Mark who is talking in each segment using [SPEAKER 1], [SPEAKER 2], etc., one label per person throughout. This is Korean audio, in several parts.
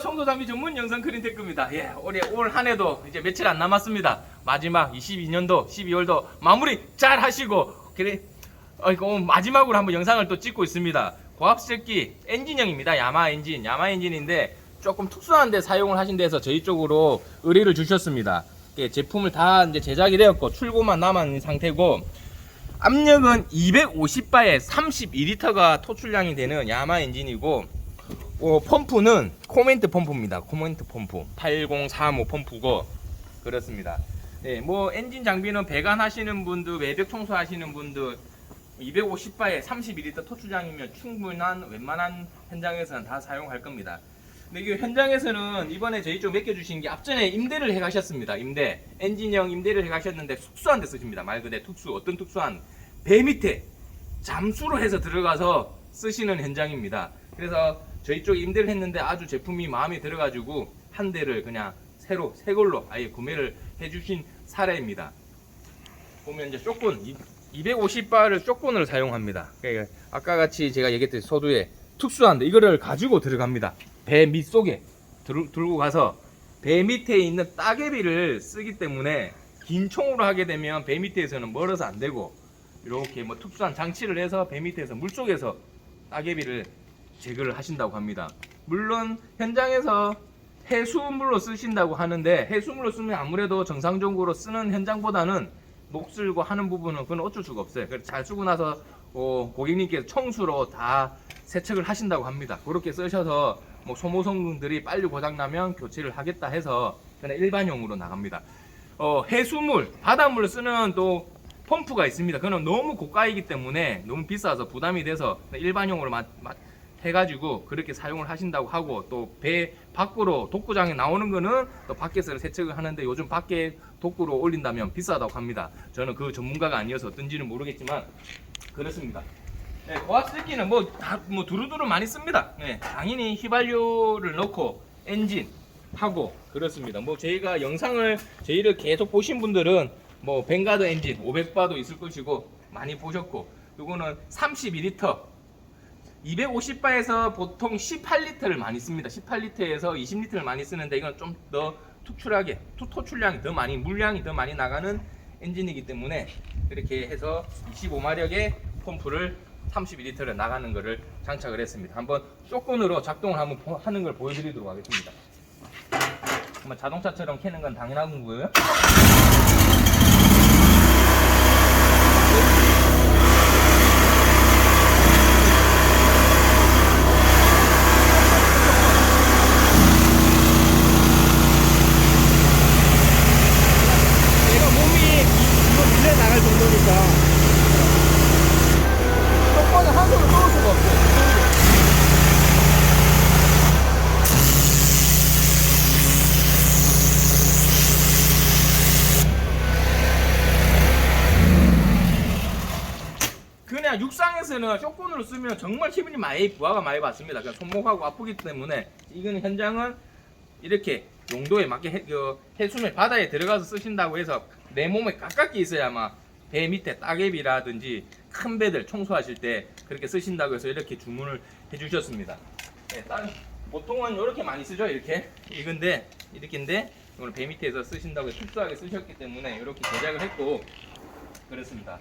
[SPEAKER 1] 청소장비 전문 영상 크린테크입니다. 예, 올해 올 한 해도 이제 며칠 안 남았습니다. 마지막 22년도 12월도 마무리 잘 하시고 그래 어, 이거 오늘 마지막으로 한번 영상을 또 찍고 있습니다. 고압세기 엔진형입니다. 야마 엔진, 야마 엔진인데 조금 특수한데 사용을 하신 데서 저희 쪽으로 의뢰를 주셨습니다. 예, 제품을 다 이제 제작이 되었고 출고만 남은 상태고 압력은 250바에 32리터가 토출량이 되는 야마 엔진이고 어, 펌프는 코멘트 펌프입니다. 코멘트 펌프 8035 펌프고 그렇습니다. 네, 뭐 엔진 장비는 배관 하시는 분들, 외벽 청소 하시는 분들 250바에 32리터 토출량이면 충분한 웬만한 현장에서는 다 사용할 겁니다. 근데 이게 현장에서는 이번에 저희 쪽 맡겨주신 게 앞전에 임대를 해가셨습니다. 임대 엔진형 임대를 해가셨는데 특수한 데 쓰십니다. 말 그대로 특수 어떤 특수한 배 밑에 잠수로 해서 들어가서 쓰시는 현장입니다. 그래서 저희 쪽 임대를 했는데 아주 제품이 마음에 들어가지고 한 대를 그냥 새로 새 걸로 아예 구매를 해주신 사례입니다. 보면 이제 조건 250바를 조건으로 사용합니다. 그러니까 아까 같이 제가 얘기했듯이 소두에 특수한데 이거를 가지고 들어갑니다. 배 밑 속에 들, 들고 가서 배 밑에 있는 따개비를 쓰기 때문에 긴 총으로 하게 되면 배 밑에서는 멀어서 안 되고 이렇게 뭐 특수한 장치를 해서 배 밑에서 물 속에서 따개비를 제거를 하신다고 합니다. 물론 현장에서 해수물로 쓰신다고 하는데 해수물로 쓰면 아무래도 정상적으로 쓰는 현장보다는 녹슬고 하는 부분은 그건 어쩔 수가 없어요. 그래서 잘 쓰고 나서 어, 고객님께서 청수로 다 세척을 하신다고 합니다. 그렇게 쓰셔서 뭐 소모성분들이 빨리 고장나면 교체를 하겠다 해서 그냥 일반용으로 나갑니다. 어, 해수물, 바닷물을 쓰는 또 펌프가 있습니다. 그는 너무 고가이기 때문에 너무 비싸서 부담이 돼서 일반용으로 마- 마- 해가지고 그렇게 사용을 하신다고 하고 또 배 밖으로 독구장에 나오는 거는 또 밖에서 세척을 하는데 요즘 밖에 독구로 올린다면 비싸다고 합니다. 저는 그 전문가가 아니어서 어떤지는 모르겠지만 그렇습니다. 네, 고압세기는 뭐, 다, 뭐, 두루두루 많이 씁니다. 네, 당연히 휘발유를 넣고 엔진 하고 그렇습니다. 뭐, 저희가 영상을, 저희를 계속 보신 분들은 뭐, 벵가드 엔진 500바도 있을 것이고, 많이 보셨고, 요거는 32리터, 250바에서 보통 18리터를 많이 씁니다. 18리터에서 20리터를 많이 쓰는데, 이건 좀 더 투출하게, 투, 토출량이 더 많이, 물량이 더 많이 나가는 엔진이기 때문에, 이렇게 해서 25마력의 펌프를 32리터를 나가는 것을 장착을 했습니다. 한번 조건으로 작동을 한번 보- 하는 걸 보여드리도록 하겠습니다. 자동차처럼 켜는 건 당연한 거고요. 얘가 몸이 이거 밀려 나갈 정도니까 조건은 한 손으로 쏘을 수가 없어요. 육상에서는 쇼건으로 쓰면 정말 기분이 많이 부하가 많이 받습니다. 손목하고 아프기 때문에 이거는 현장은 이렇게 용도에 맞게 해, 그 해수면 바다에 들어가서 쓰신다고 해서 내 몸에 가깝게 있어야만 배 밑에 따개비라든지 큰 배들 청소하실 때 그렇게 쓰신다고 해서 이렇게 주문을 해주셨습니다. 네, 다른 보통은 이렇게 많이 쓰죠. 이렇게 이건데 이렇게인데 이거는 배 밑에서 쓰신다고 해서 특수하게 쓰셨기 때문에 이렇게 제작을 했고 그렇습니다.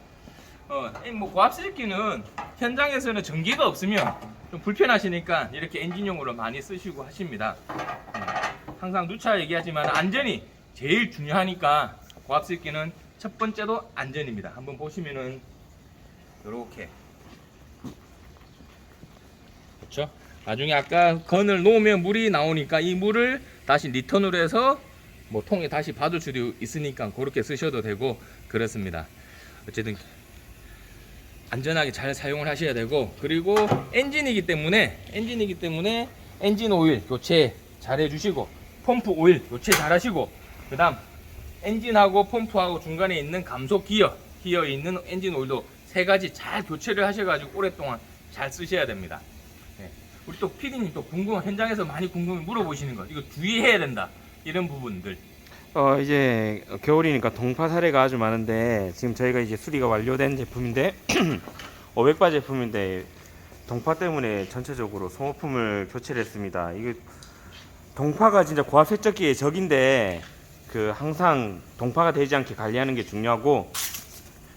[SPEAKER 1] 어, 이뭐 고압실기는 현장에서는 전기가 없으면 좀 불편하시니까 이렇게 엔진용으로 많이 쓰시고 하십니다. 음, 항상 누차 얘기하지만 안전이 제일 중요하니까 고압실기는 첫 번째도 안전입니다. 한번 보시면은 이렇게 그렇죠? 나중에 아까 건을 놓으면 물이 나오니까 이 물을 다시 리턴으로 해서 뭐 통에 다시 받을 수도 있으니까 그렇게 쓰셔도 되고 그렇습니다. 어쨌든 안전하게 잘 사용을 하셔야 되고 그리고 엔진이기 때문에 엔진이기 때문에 엔진 오일 교체 잘 해주시고 펌프 오일 교체 잘 하시고 그 다음 엔진하고 펌프하고 중간에 있는 감속 기어 기어에 있는 엔진 오일도 세 가지 잘 교체를 하셔가지고 오랫동안 잘 쓰셔야 됩니다. 네. 우리 또 피디님 또 궁금한 현장에서 많이 궁금해 물어보시는 거 이거 주의해야 된다. 이런 부분들
[SPEAKER 2] 어 이제 겨울이니까 동파 사례가 아주 많은데 지금 저희가 이제 수리가 완료된 제품인데 500바 제품인데 동파 때문에 전체적으로 소모품을 교체를 했습니다. 이게 동파가 진짜 고압 세척기의 적인데 그 항상 동파가 되지 않게 관리하는 게 중요하고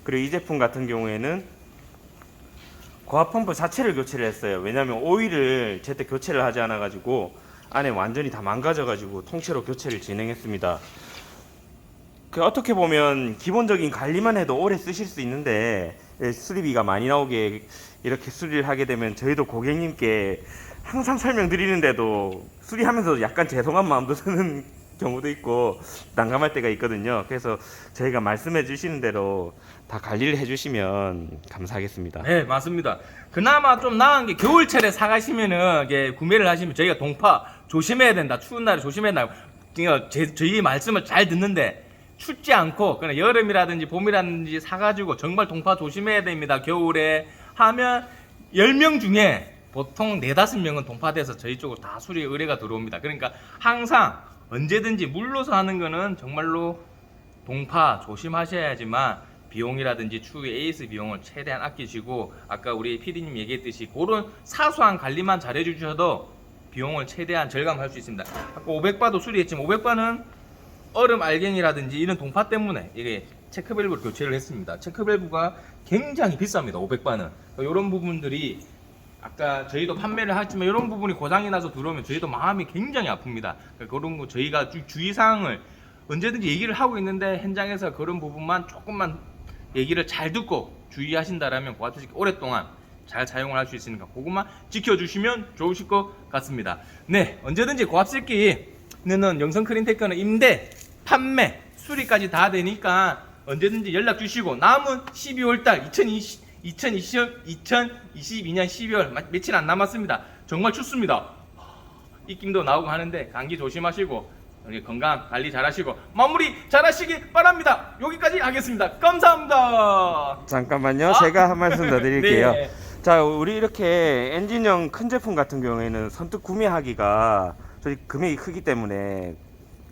[SPEAKER 2] 그리고 이 제품 같은 경우에는 고압 펌프 자체를 교체를 했어요. 왜냐하면 오일을 제때 교체를 하지 않아 가지고 안에 완전히 다 망가져 가지고 통째로 교체를 진행했습니다. 그 어떻게 보면 기본적인 관리만 해도 오래 쓰실 수 있는데 예, 수리비가 많이 나오게 이렇게 수리를 하게 되면 저희도 고객님께 항상 설명드리는데도 수리하면서 약간 죄송한 마음도 드는 경우도 있고 난감할 때가 있거든요. 그래서 저희가 말씀해 주시는 대로 다 관리를 해 주시면 감사하겠습니다.
[SPEAKER 1] 네, 맞습니다. 그나마 좀 나은 게 겨울철에 사가시면은 이게 구매를 하시면 저희가 동파 조심해야 된다. 추운 날에 조심해야 된다. 그러니까 제, 저희 말씀을 잘 듣는데 춥지 않고 그냥 여름이라든지 봄이라든지 사가지고 정말 동파 조심해야 됩니다. 겨울에 하면 10명 중에 보통 4, 5명은 동파돼서 저희 쪽으로 다 수리 의뢰가 들어옵니다. 그러니까 항상 언제든지 물로서 하는 거는 정말로 동파 조심하셔야지만 비용이라든지 추후에 에이스 비용을 최대한 아끼시고 아까 우리 PD님 얘기했듯이 그런 사소한 관리만 잘해 주셔도 비용을 최대한 절감할 수 있습니다. 아까 500바도 수리했지만 500바는 얼음 알갱이라든지 이런 동파 때문에 이게 체크밸브를 교체를 했습니다. 체크밸브가 굉장히 비쌉니다. 500바는 이런 부분들이 아까 저희도 판매를 하지만 이런 부분이 고장이 나서 들어오면 저희도 마음이 굉장히 아픕니다. 그러니까 그런 거 저희가 주- 주의사항을 언제든지 얘기를 하고 있는데 현장에서 그런 부분만 조금만 얘기를 잘 듣고 주의하신다라면 고압수식 오랫동안 잘 사용을 할 수 있으니까 그것만 지켜주시면 좋으실 것 같습니다. 네, 언제든지 고압수식기는 영성 크린테크는 임대, 판매, 수리까지 다 되니까 언제든지 연락 주시고 남은 12월 달 2020 2020, 2022년 12월 마- 며칠 안 남았습니다. 정말 춥습니다. 입김도 나오고 하는데 감기 조심하시고 우리 건강 관리 잘하시고 마무리 잘하시기 바랍니다. 여기까지 하겠습니다. 감사합니다.
[SPEAKER 2] 잠깐만요.
[SPEAKER 1] 아.
[SPEAKER 2] 제가 한 말씀 더 드릴게요.
[SPEAKER 1] 네.
[SPEAKER 2] 자, 우리 이렇게 엔진형 큰 제품 같은 경우에는 선뜻 구매하기가 저희 금액이 크기 때문에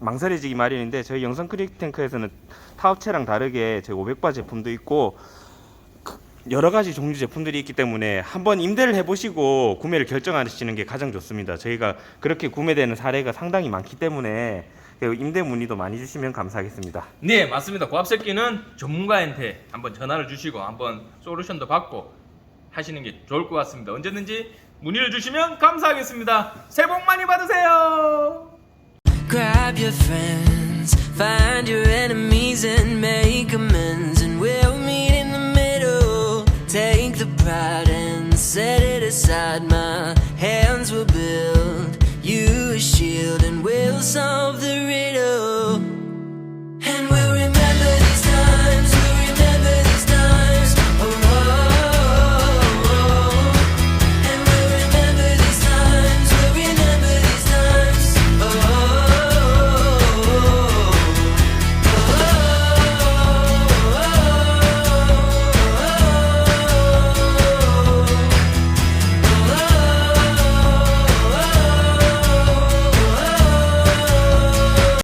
[SPEAKER 2] 망설여지기 마련인데 저희 영상 크리탱크에서는 타 업체랑 다르게 저희 500바 제품도 있고 그 여러 가지 종류 제품들이 있기 때문에 한번 임대를 해보시고 구매를 결정하시는 게 가장 좋습니다. 저희가 그렇게 구매되는 사례가 상당히 많기 때문에 그 임대 문의도 많이 주시면 감사하겠습니다.
[SPEAKER 1] 네, 맞습니다. 고압새끼는 전문가한테 한번 전화를 주시고 한번 솔루션도 받고 하시는 게 좋을 것 같습니다. 언제든지 문의를 주시면 감사하겠습니다. 새해 복 많이 받으세요.
[SPEAKER 3] Grab your friends, find your enemies and make amends, and we'll meet in the middle. Take the pride and set it aside, my